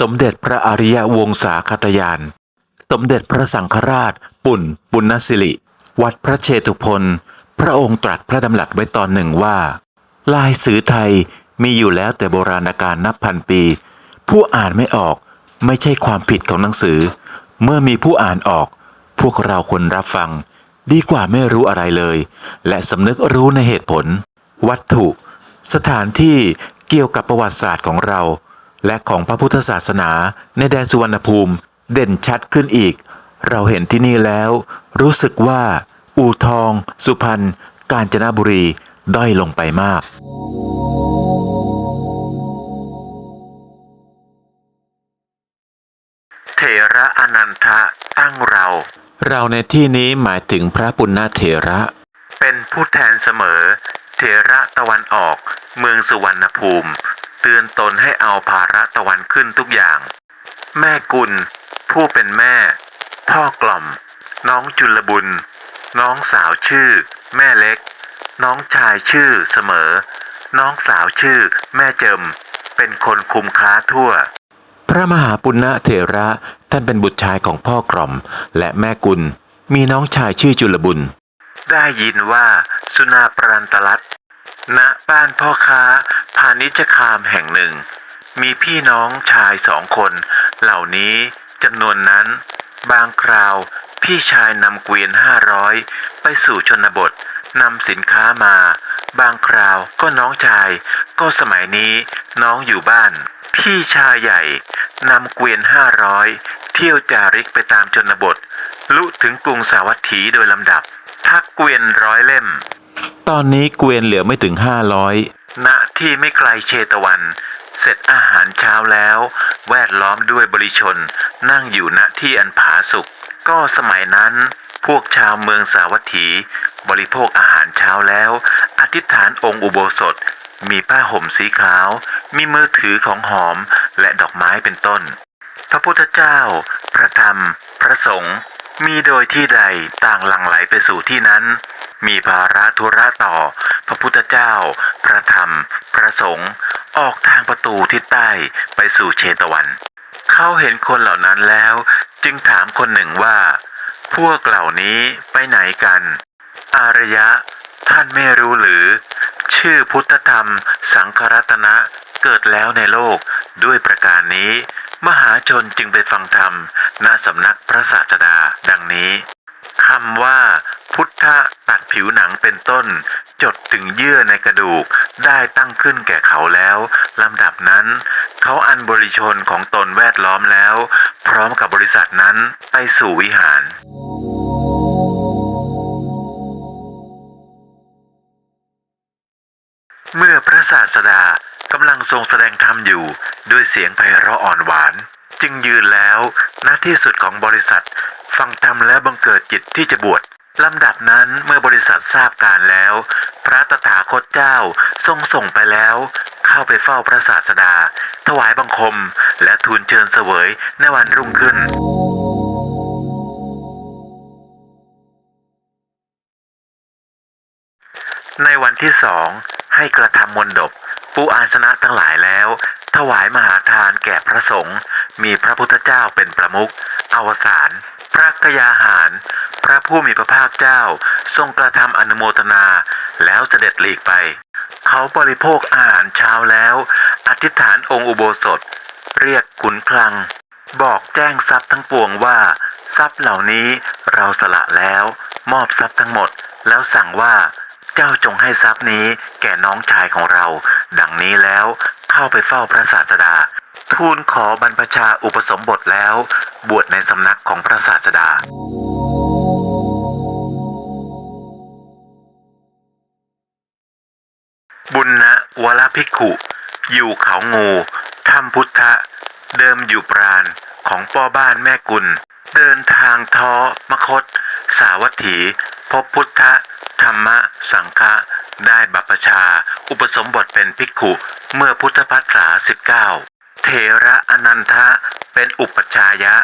สมเด็จพระอริยวงศาคตยาน สมเด็จพระสังฆราช ปุ่น ปุณณสิริ วัดพระเชตุพนพระองค์ตรัสพระดำรัสไว้ตอนหนึ่งว่า ลายสื่อไทยมีอยู่แล้วแต่โบราณกาลนับพันปี ผู้อ่านไม่ออกไม่ใช่ความผิดของหนังสือ เมื่อมีผู้อ่านออก พวกเราควรรับฟัง ดีกว่าไม่รู้อะไรเลย และสำนึกรู้ในเหตุผล วัตถุ สถานที่เกี่ยวกับประวัติศาสตร์ของเรา และของพระพุทธศาสนาในแดนสุวรรณภูมิเด่นชัดขึ้นอีก เราเห็นที่นี่แล้ว รู้สึกว่า อู่ทอง สุพรรณกาญจนบุรีด้อยลงไปมากเถระอนันทะตั้งเรา เราในที่นี้หมายถึงพระปุณณเถระ เป็นผู้แทนเสมอ เถระตะวันออก เมืองสุวรรณภูมิ เตือนตนให้เอาภาระตะวันขึ้นทุกอย่าง แม่กุล ผู้เป็นแม่ พ่อกล่อม น้องจุลบุญ น้องสาวชื่อ แม่เล็ก น้องชายชื่อเสมอ น้องสาวชื่อ แม่เจิม เป็นคนคุมค้าทั่ว พระมหาปุณณเถระท่านเป็นบุตรชายของพ่อกล่อม และแม่กุล มีน้องชายชื่อจุลบุญ ได้ยินว่าสุนาปรันตลัตณบ้านพ่อค้า พาณิชคามแห่งหนึ่ง มีพี่น้องชายสองคน เหล่านี้จำนวนนั้น บางคราวพี่ชายนำเกวียนห้าร้อยไปสู่ชนบทนำสินค้ามา บางคราวก็น้องชาย ก็สมัยนี้น้องอยู่บ้าน พี่ชายใหญ่นำเกวียนห้าร้อยเที่ยวจาริกไปตามชนบท ลุถึงกรุงสาวัตถีโดยลำดับพักเกวียนร้อยเล่ม ตอนนี้เกวียนเหลือไม่ถึงห้าร้อย ณที่ไม่ไกลเชตวัน เสร็จอาหารเช้าแล้ว แวดล้อมด้วยบริชน นั่งอยู่ณที่อันผาสุกก็สมัยนั้น พวกชาวเมืองสาวัตถี บริโภคอาหารเช้าแล้ว อธิษฐานองค์อุโบสถ มีผ้าห่มสีขาว มีมือถือของหอมและดอกไม้เป็นต้น พระพุทธเจ้า พระธรรม พระสงฆ์ มีโดยที่ใดต่างหลั่งไหลไปสู่ที่นั้น มีภาระธุระต่อ พระพุทธเจ้า พระธรรม พระสงฆ์ออกทางประตูทิศใต้ไปสู่เชตวัน เขาเห็นคนเหล่านั้นแล้ว จึงถามคนหนึ่งว่า พวกเหล่านี้ไปไหนกัน อารยะ ท่านไม่รู้หรือ ชื่อพุทธธรรม สังครัตนะเกิดแล้วในโลกด้วยประการนี้ มหาชนจึงไปฟังธรรมณสำนักพระศาสดา ดังนี้คำว่า พุทธะตัดผิวหนังเป็นต้น จดถึงเยื่อในกระดูกได้ตั้งขึ้นแก่เขาแล้วลำดับนั้น เขาอันบริชนของตนแวดล้อมแล้ว พร้อมกับบริษัทนั้นไปสู่วิหารเมื่อพระศาสดา งทรงแสดงธรรมอยู่ด้วยเสียงไพเราะอ่อนหวาน จึงยืนแล้วหน้าที่สุดของบริษัท ฟังธรรมแล้วบังเกิดจิตที่จะบวชลำดับนั้นเมื่อบริษัททราบการแล้ว พระตถาคตเจ้าทรงส่งไปแล้ว เข้าไปเฝ้าพระศาสดา ถวายบังคม และทูลเชิญเสวยในวันรุ่งขึ้นในวันที่สองให้กระทำมนดบ ปูอาสนะทั้งหลายแล้ว ถวายมหาทานแก่พระสงฆ์มีพระพุทธเจ้าเป็นประมุขอวสานพระกยาหาร พระผู้มีพระภาคเจ้า ทรงกระทำอนุโมทนาแล้วเสด็จหลีกไป เขาบริโภคอาหารเช้าแล้ว อธิษฐานองค์อุโบสถ เรียกขุนคลัง บอกแจ้งทรัพย์ทั้งปวงว่า ทรัพย์เหล่านี้เราสละแล้ว มอบทรัพย์ทั้งหมด แล้วสั่งว่า เจ้าจงให้ทรัพย์นี้แก่น้องชายของเรา ดังนี้แล้วเข้าไปเฝ้าพระศาสดา ทูลขอบรรพชาอุปสมบทแล้ว บวชในสำนักของพระศาสดาบุญนะวรภิกขุ อยู่เขางูถ้ำพุทธะ เดิมอยู่ปราณของพ่อบ้านแม่กุล เดินทางท้อมคต สาวัตถี พบพุทธะธ รรมะสังฆะได้บัพพชา อุปสมบทเป็นภิกขุเมื่อพุทธพัฒราสิบเก้าเทระอนันทะเป็นอุปชายะ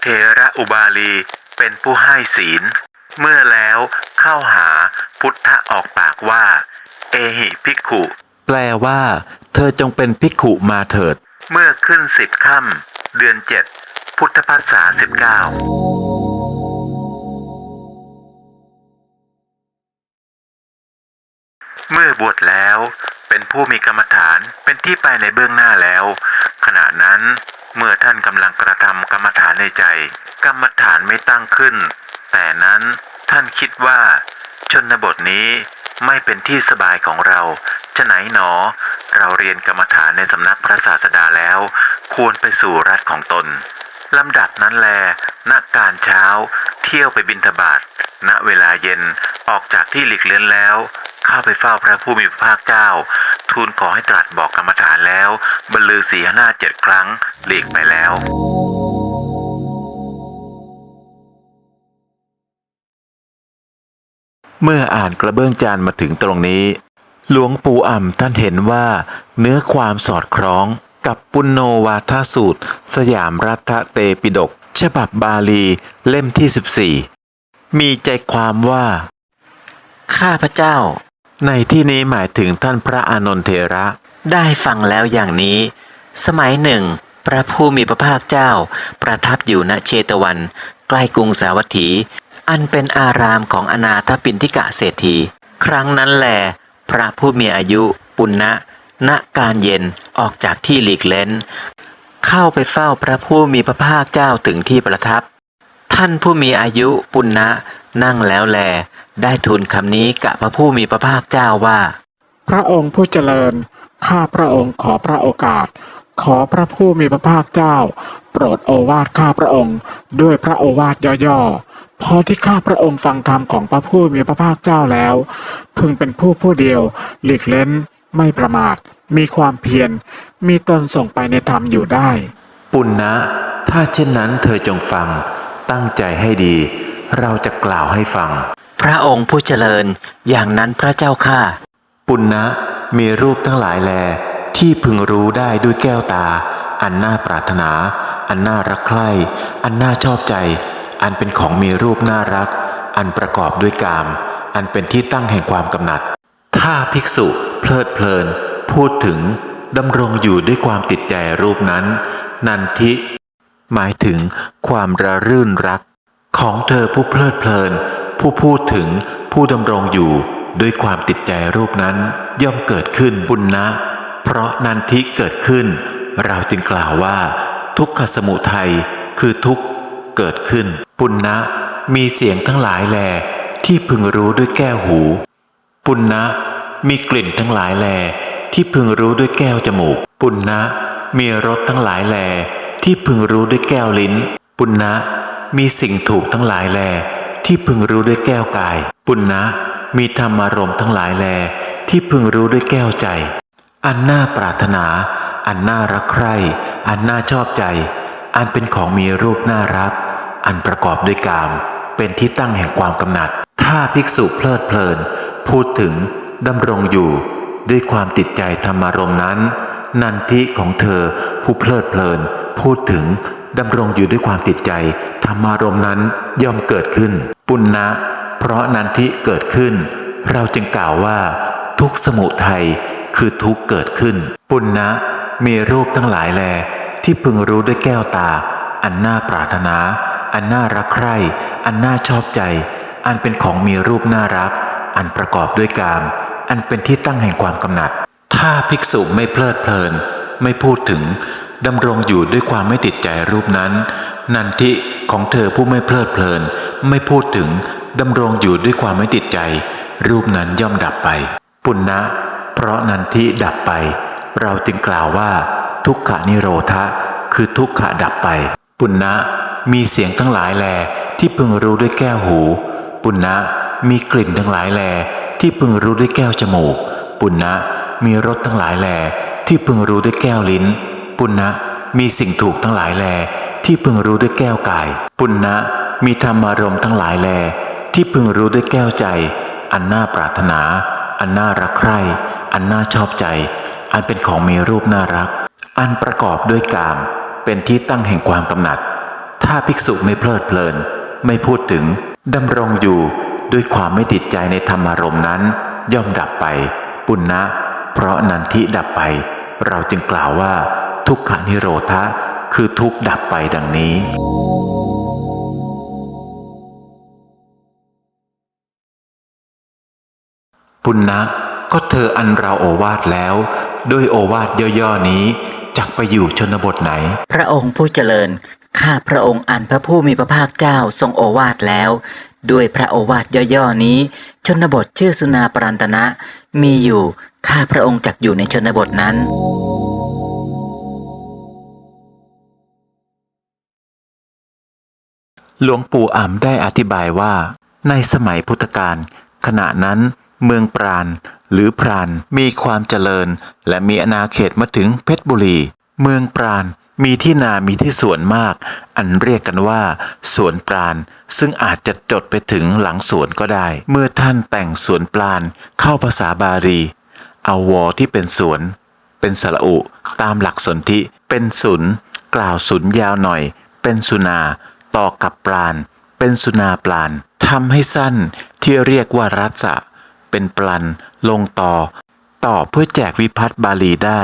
เทระอุบาลีเป็นผู้ให้ศีล เมื่อแล้วเข้าหาพุทธะออกปากว่า เอหิภิกขุ แปลว่า เธอจงเป็นภิกขุมาเถิด เมื่อขึ้นสิบค่เดือนเจ็ดพุทธภาษาสิบเก้า เมื่อบวชแล้ว เป็นผู้มีกรรมฐานเป็นที่ไปในเบื้องหน้าแล้ว ขณะนั้นเมื่อท่านกำลังกระทำกรรมฐานในใจ กรรมฐานไม่ตั้งขึ้น แต่นั้นท่านคิดว่า ชนบทนี้ไม่เป็นที่สบายของเราจะไหนหนอ เราเรียนกรรมฐานในสำนักพระศาสดาแล้ว ควรไปสู่รัฐของตนลำดับนั้นแลนักการเช้า เที่ยวไปบินทบาทณเวลาเย็นออกจากที่หลีกเลี่ยนแล้วข้าไปเฝ้าพระผู้มีพระภาคเจ้า ทูลขอให้ตรัสบอกกรรมฐานแล้วบรรลือสีหน้าเจ็ดครั้งหลีกไปแล้วเมื่ออ่านกระเบื้องจานมาถึงตรงนี้ หลวงปู่อ่ำท่านเห็นว่า เนื้อความสอดคล้องกับปุณโนวาทสูตร สยามรัฐเตปิฎกฉบับบาลีเล่มที่ 14 มีใจความว่า ข้าพเจ้า ในที่นี้หมายถึงท่านพระอานนทเทระ ได้ฟังแล้วอย่างนี้ สมัยหนึ่ง พระผู้มีพระภาคเจ้า ประทับอยู่ณเชตวัน ใกล้กรุงสาวัตถี อันเป็นอารามของอนาถปินทิกะเศรษฐี ครั้งนั้นแล พระผู้มีอายุปุณณะณการเย็นออกจากที่หลีกเล้น เข้าไปเฝ้าพระผู้มีพระภาคเจ้าถึงที่ประทับ ท่านผู้มีอายุปุณณะนั่งแล้วแล ได้ทูลคำนี้กับพระผู้มีพระภาคเจ้าว่า พระองค์ผู้เจริญ ข้าพระองค์ขอพระโอกาส ขอพระผู้มีพระภาคเจ้า โปรดโอวาทข้าพระองค์ ด้วยพระโอวาทย่อๆพอที่ข้าพระองค์ฟังธรรมของพระผู้มีพระภาคเจ้าแล้ว พึงเป็นผู้ผู้เดียว หลีกเล้น ไม่ประมาท มีความเพียร มีตนส่งไปในธรรมอยู่ได้ ปุณณะถ้าเช่นนั้นเธอจงฟัง ตั้งใจให้ดี เราจะกล่าวให้ฟัง พระองค์ผู้เจริญอย่างนั้นพระเจ้าข้าปุณณะมีรูปทั้งหลายแล ที่พึงรู้ได้ด้วยแก้วตา อันน่าปรารถนา อันน่ารักใคร่อันน่าชอบใจ อันเป็นของมีรูปน่ารัก อันประกอบด้วยกาม อันเป็นที่ตั้งแห่งความกำหนัด ถ้าภิกษุเพลิดเพลิน พูดถึงดำรงอยู่ด้วยความติดใจรูปนั้น นันทิ หมายถึงความระรื่นรัก ของเธอผู้เพลิดเพลิน ผู้พูดถึงผู้ดำรงอยู่ด้วยความติดใจรูปนั้น ย่อมเกิดขึ้นบุญนะ เพราะนันทิเกิดขึ้น เราจึงกล่าวว่า ทุกขสมุทัยคือทุกเกิดขึ้นปุณณะมีเสียงทั้งหลายแล ที่พึงรู้ด้วยแก้วหู ปุณณะมีกลิ่นทั้งหลายแล ที่พึงรู้ด้วยแก้วจมูก ปุณณะมีรสทั้งหลายแล ที่พึงรู้ด้วยแก้วลิ้น ปุณณะมีสิ่งถูกทั้งหลายแล ที่พึงรู้ด้วยแก้วกาย ปุณณะมีธรรมารมณ์ทั้งหลายแล ที่พึงรู้ด้วยแก้วใจ อันน่าปรารถนา อันน่ารักใคร่อันน่าชอบใจ อันเป็นของมีรูปน่ารัก อันประกอบด้วยกาม เป็นที่ตั้งแห่งความกำหนัด ถ้าภิกษุเพลิดเพลิน พูดถึงดำรงอยู่ ด้วยความติดใจธรรมารมณ์นั้น นันทิของเธอผู้เพลิดเพลิน พูดถึงดำรงอยู่ด้วยความติดใจธรรมารมณ์นั้นย่อมเกิดขึ้น ปุณณะเพราะนันทิเกิดขึ้น เราจึงกล่าวว่า ทุกสมุทัยคือทุกเกิดขึ้น ปุณณะมีรูปทั้งหลายแล ที่พึงรู้ด้วยแก้วตา อันน่าปรารถนา อันน่ารักใคร่ อันน่าชอบใจ อันเป็นของมีรูปน่ารัก อันประกอบด้วยกาม อันเป็นที่ตั้งแห่งความกำหนัด ถ้าภิกษุไม่เพลิดเพลิน ไม่พูดถึง ดำรงอยู่ด้วยความไม่ติดใจรูปนั้น นันทิของเธอผู้ไม่เพลิดเพลิน ไม่พูดถึงดำรงอยู่ด้วยความไม่ติดใจ รูปนั้นย่อมดับไป ปุณณะเพราะนันทิดับไป เราจึงกล่าวว่า ทุกขานิโรธะคือทุกขะดับไป ปุณณะมีเสียงทั้งหลายแลที่พึงรู้ด้วยแก้วหู ปุณณะมีกลิ่นทั้งหลายแล ที่พึงรู้ด้วยแก้วจมูก ปุณณะมีรสทั้งหลายแล ที่พึงรู้ด้วยแก้วลิ้น ปุณณะมีสิ่งถูกทั้งหลายแล ที่พึงรู้ด้วยแก้วกาย ปุณณะมีธรรมารมณ์ทั้งหลายแล ที่พึงรู้ด้วยแก้วใจ อันน่าปรารถนา อันน่ารักใคร่ อันน่าชอบใจ อันเป็นของมีรูปน่ารัก อันประกอบด้วยกาม เป็นที่ตั้งแห่งความกำหนัด ถ้าภิกษุไม่เพลิดเพลิน ไม่พูดถึงดำรงอยู่ด้วยความไม่ติดใจในธรรมารมณ์นั้น ย่อมดับไป ปุณณะเพราะนันทิดับไป เราจึงกล่าวว่า ทุกขานิโรธะคือทุกข์ดับไปดังนี้ปุณณะก็เธออันเราโอวาทแล้ว ด้วยโอวาทย่อๆนี้จักไปอยู่ชนบทไหน พระองค์ผู้เจริญ ข้าพระองค์อันพระผู้มีพระภาคเจ้าทรงโอวาทแล้ว ด้วยพระโอวาทย่อๆนี้ ชนบทชื่อสุนาปรันตนะ มีอยู่ข้าพระองค์จักอยู่ในชนบทนั้น หลวงปู่อ่ำได้อธิบายว่า ในสมัยพุทธกาลขณะนั้นเมืองปราณหรือพรานมีความเจริญ และมีอาณาเขตมาถึงเพชรบุรี เมืองปราณมีที่นามีที่สวนมาก อันเรียกกันว่า สวนปราณซึ่งอาจจะจดไปถึงหลังสวนก็ได้ เมื่อท่านแต่งสวนปราณเข้าภาษาบาลี เอาวอที่เป็นสวน เป็นสระอุ ตามหลักสนธิเป็นศุนกล่าวศุนยาวหน่อย เป็นสุนา ต่อกับปราณเป็นสุนาปราณทำให้สั้นที่เรียกว่ารัศะเป็นปลันลงต่อ ต่อเพื่อแจกวิพัฒน์บาลีได้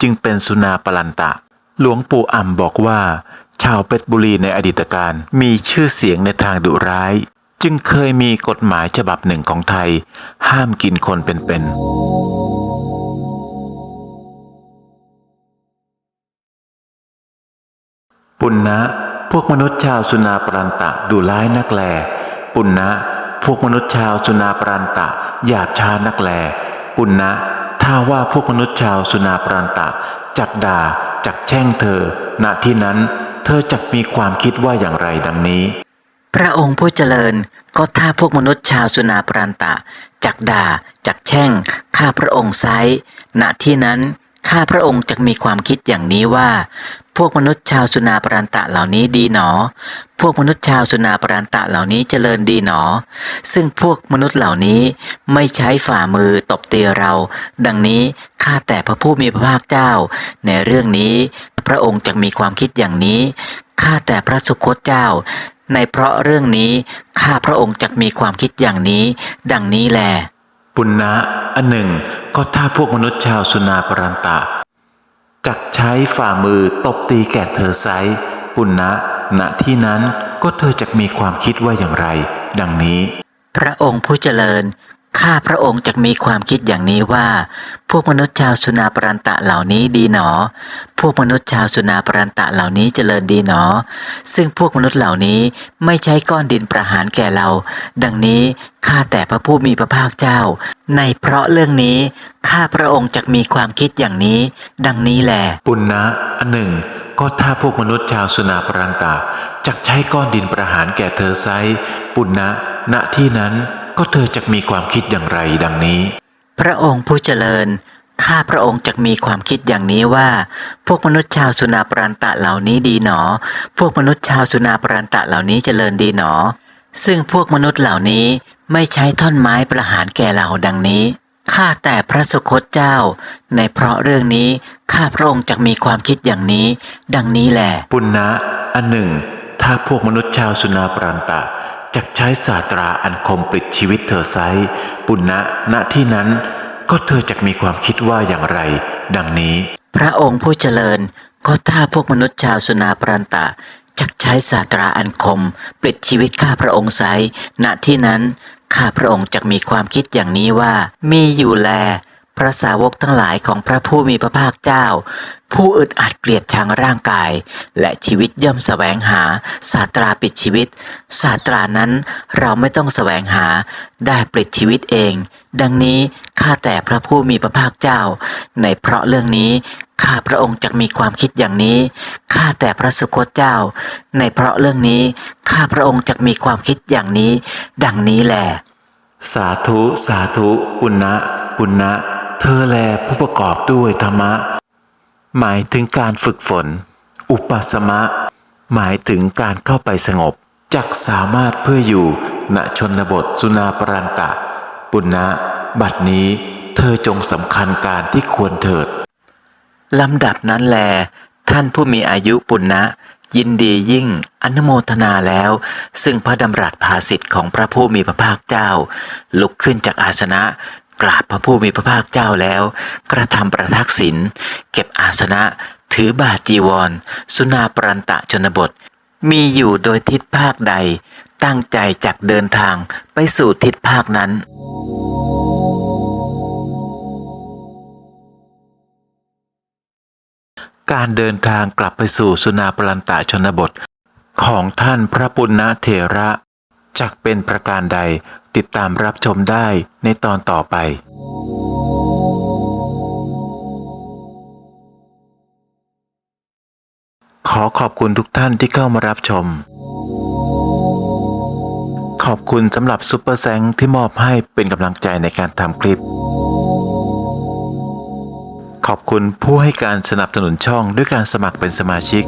จึงเป็นสุนาปลันตะ หลวงปู่อ่ำบอกว่า ชาวเพชรบุรีในอดีตการมีชื่อเสียงในทางดุร้าย จึงเคยมีกฎหมายฉบับหนึ่งของไทย ห้ามกินคนเป็นๆปุณณะ พวกมนุษย์ชาวสุนาปรันตะดูร้ายนักแล ปุณณะพวกมนุษย์ชาวสุนาปรันตะหยาบช้านักแล ปุณณะถ้าว่าพวกมนุษย์ชาวสุนาปรันตะจักด่าจักแช่งเธอ ณที่นั้นเธอจักมีความคิดว่าอย่างไรดังนี้ พระองค์ผู้เจริญก็ถ้าพวกมนุษย์ชาวสุนาปรันตะ จักด่าจักแช่งข้าพระองค์ไซณที่นั้นข้าพระองค์จักมีความคิดอย่างนี้ว่า พวกมนุษย์ชาวสุนาปรันตะเหล่านี้ดีหนอ พวกมนุษย์ชาวสุนาปรันตะเหล่านี้เจริญดีหนอ ซึ่งพวกมนุษย์เหล่านี้ไม่ใช้ฝ่ามือตบตีเรา ดังนี้ข้าแต่พระผู้มีพระภาคเจ้า ในเรื่องนี้ พระองค์จักมีความคิดอย่างนี้ข้าแต่พระสุคตเจ้า ในเพราะเรื่องนี้ข้าพระองค์จักมีความคิดอย่างนี้ ดังนี้แล ปุณณะอันหนึ่ง ก็ถ้าพวกมนุษย์ชาวสุนาปรันตะ จักใช้ฝ่ามือตบตีแก่เธอไซปุณณะณที่นั้นก็เธอจะมีความคิดว่าอย่างไร ดังนี้ พระองค์ผู้เจริญ ข้าพระองค์จักมีความคิดอย่างนี้ว่า พวกมนุษย์ชาวสุนาปรันตะเหล่านี้ดีหนอ พวกมนุษย์ชาวสุนาปรันตะเหล่านี้เจริญดีหนอ ซึ่งพวกมนุษย์เหล่านี้ไม่ใช้ก้อนดินประหารแก่เรา ดังนี้ข้าแต่พระผู้มีพระภาคเจ้า ในเพราะเรื่องนี้ข้าพระองค์จักมีความคิดอย่างนี้ ดังนี้แหลปุณณะอันหนึ่ง ก็ถ้าพวกมนุษย์ชาวสุนาปรันตะจักใช้ก้อนดินประหารแก่เธอไซปุณณะณที่นั้น ก็เธอจะมีความคิดอย่างไรดังนี้ พระองค์ผู้เจริญ ข้าพระองค์จักมีความคิดอย่างนี้ว่า พวกมนุษย์ชาวสุนาปรันตะเหล่านี้ดีหนอ พวกมนุษย์ชาวสุนาปรันตะเหล่านี้เจริญดีหนอ ซึ่งพวกมนุษย์เหล่านี้ไม่ใช้ท่อนไม้ประหารแก่เราดังนี้ข้าแต่พระสุคตเจ้า ในเพราะเรื่องนี้ข้าพระองค์จักมีความคิดอย่างนี้ ดังนี้แหละ ปุณณะอันหนึ่ง ถ้าพวกมนุษย์ชาวสุนาปรันตะ จักใช้ศาสตราอันคมปลิดชีวิตเธอไซปุณณะณที่นั้น ก็เธอจักมีความคิดว่าอย่างไร ดังนี้ พระองค์ผู้เจริญ ก็ถ้าพวกมนุษย์ชาวสุนาปรันตะจักใช้ศาสตราอันคมปลิดชีวิตข้าพระองค์ไซณที่นั้นข้าพระองค์จักมีความคิดอย่างนี้ว่า มีอยู่แล พระสาวกทั้งหลายของพระผู้มีพระภาคเจ้า ผู้อึดอัดเกลียดชังร่างกาย และชีวิตย่อมแสวงหาศาสตราปิดชีวิต ศาสตรานั้นเราไม่ต้องแสวงหาได้ปลิดชีวิตเอง ดังนี้ข้าแต่พระผู้มีพระภาคเจ้า ในเพราะเรื่องนี้ข้าพระองค์จะมีความคิดอย่างนี้ข้าแต่พระสุคตเจ้า ในเพราะเรื่องนี้ข้าพระองค์จะมีความคิดอย่างนี้ ดังนี้แหละสาธุสาธุปุณณะปุณณะ เธอแลผู้ประกอบด้วยธรรมะ หมายถึงการฝึกฝน อุปสมะ หมายถึงการเข้าไปสงบ จักสามารถเพื่ออยู่ณชนบทสุนาปรันตะ ปุณณะ บัดนี้เธอจงสำคัญการที่ควรเถิดลำดับนั้นแล ท่านผู้มีอายุปุณณะ ยินดียิ่งอนุโมทนาแล้ว ซึ่งพระดำรัสภาสิทธิ์ของพระผู้มีพระภาคเจ้า ลุกขึ้นจากอาสนะ กราบพระผู้มีพระภาคเจ้าแล้ว กระทำประทักษิณเก็บอาสนะ ถือบาจีวร สุนาปรันตะชนบท มีอยู่โดยทิศภาคใด ตั้งใจจักเดินทางไปสู่ทิศภาคนั้นการเดินทางกลับไปสู่สุนาปลันตะชนบท ของท่านพระปุณณเถระ จักเป็นประการใดติดตามรับชมได้ในตอนต่อไปขอขอบคุณทุกท่านที่เข้ามารับชม ขอบคุณสำหรับซุปเปอร์แซงที่มอบให้เป็นกำลังใจในการทำคลิป ขอบคุณผู้ให้การสนับสนุนช่องด้วยการสมัครเป็นสมาชิก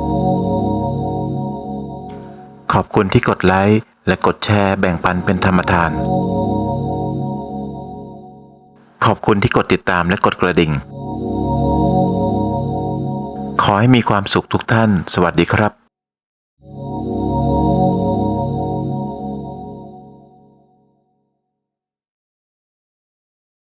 ขอบคุณที่กดไลค์ และกดแชร์แบ่งปันเป็นธรรมทาน ขอบคุณที่กดติดตามและกดกระดิ่ง ขอให้มีความสุขทุกท่าน สวัสดีครับ